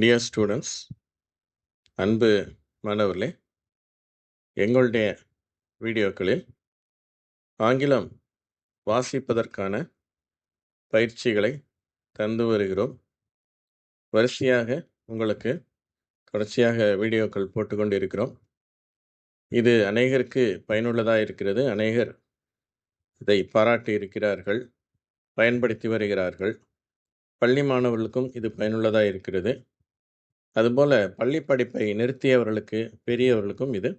Dear students அன்பு மாணவர்களே எங்களுடைய வீடியோக்களில் ஆங்கிலம் வாசிப்பதற்கான பயிற்சிகளை தந்து வருகிறோம். வரிசையாக உங்களுக்கு தொடர்ச்சியாக வீடியோக்கள் போட்டுக்கொண்டு இருக்கிறோம் இது அநேகருக்கு பயனுள்ளதாக இருக்கிறது. அநேகர் இதை பாராட்டி இருக்கிறார்கள் பயன்படுத்தி வருகிறார்கள். பள்ளி மாணவர்களுக்கும் இது பயனுள்ளதாக இருக்கிறது. அதுபோல் பள்ளி படிப்பை நிறுத்தியவர்களுக்கு பெரியவர்களுக்கும் இது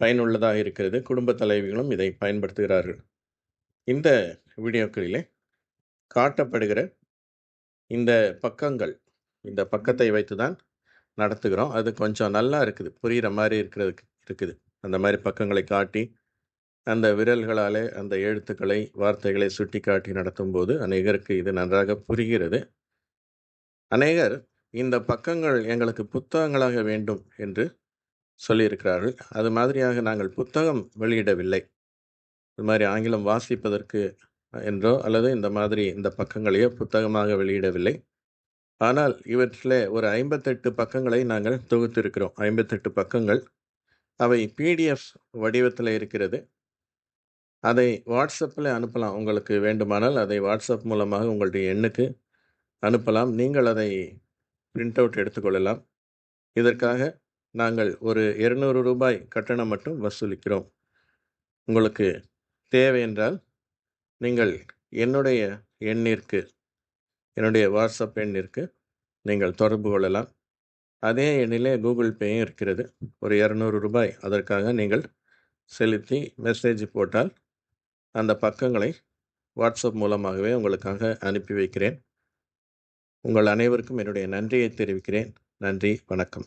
பயனுள்ளதாக இருக்கிறது. குடும்ப தலைவிகளும் இதை பயன்படுத்துகிறார்கள். இந்த வீடியோக்களிலே காட்டப்படுகிற இந்த பக்கங்கள் இந்த பக்கத்தை வைத்து தான் நடத்துகிறோம். அது கொஞ்சம் நல்லா இருக்குது. புரிகிற மாதிரி இருக்கிறதுக்கு இருக்குது. அந்த மாதிரி பக்கங்களை காட்டி அந்த விரல்களாலே அந்த எழுத்துக்களை வார்த்தைகளை சுட்டி காட்டி நடத்தும்போது அநேகருக்கு இது நன்றாக புரிகிறது. அநேகர் இந்த பக்கங்கள் எங்களுக்கு புத்தகங்களாக வேண்டும் என்று சொல்லியிருக்கிறார்கள். அது மாதிரியாக நாங்கள் புத்தகம் வெளியிடவில்லை. இது மாதிரி ஆங்கிலம் வாசிப்பதற்கு என்றோ அல்லது இந்த மாதிரி இந்த பக்கங்களையோ புத்தகமாக வெளியிடவில்லை. ஆனால் இவற்றில் ஒரு ஐம்பத்தெட்டு பக்கங்களை நாங்கள் தொகுத்திருக்கிறோம். ஐம்பத்தெட்டு பக்கங்கள். அவை பிடிஎஃப் வடிவத்தில் இருக்கிறது. அதை வாட்ஸ்அப்பில் அனுப்பலாம். உங்களுக்கு வேண்டுமானால் அதை வாட்ஸ்அப் மூலமாக உங்களுடைய எண்ணுக்கு அனுப்பலாம். நீங்கள் அதை பிரிண்ட் அவுட் எடுத்துக்கொள்ளலாம். இதற்காக நாங்கள் ஒரு இருநூறு ரூபாய் கட்டணம் மட்டும் வசூலிக்கிறோம். உங்களுக்கு தேவை என்றால் நீங்கள் என்னுடைய எண்ணிற்கு என்னுடைய வாட்ஸ்அப் எண்ணிற்கு நீங்கள் தொடர்பு கொள்ளலாம். அதே எண்ணிலே கூகுள் பேயும் இருக்கிறது. ஒரு இரநூறு ரூபாய் அதற்காக நீங்கள் செலுத்தி மெசேஜ் போட்டால் அந்த பக்கங்களை வாட்ஸ்அப் மூலமாகவே உங்களுக்காக அனுப்பி வைக்கிறேன். உங்கள் அனைவருக்கும் என்னுடைய நன்றியை தெரிவிக்கிறேன். நன்றி வணக்கம்.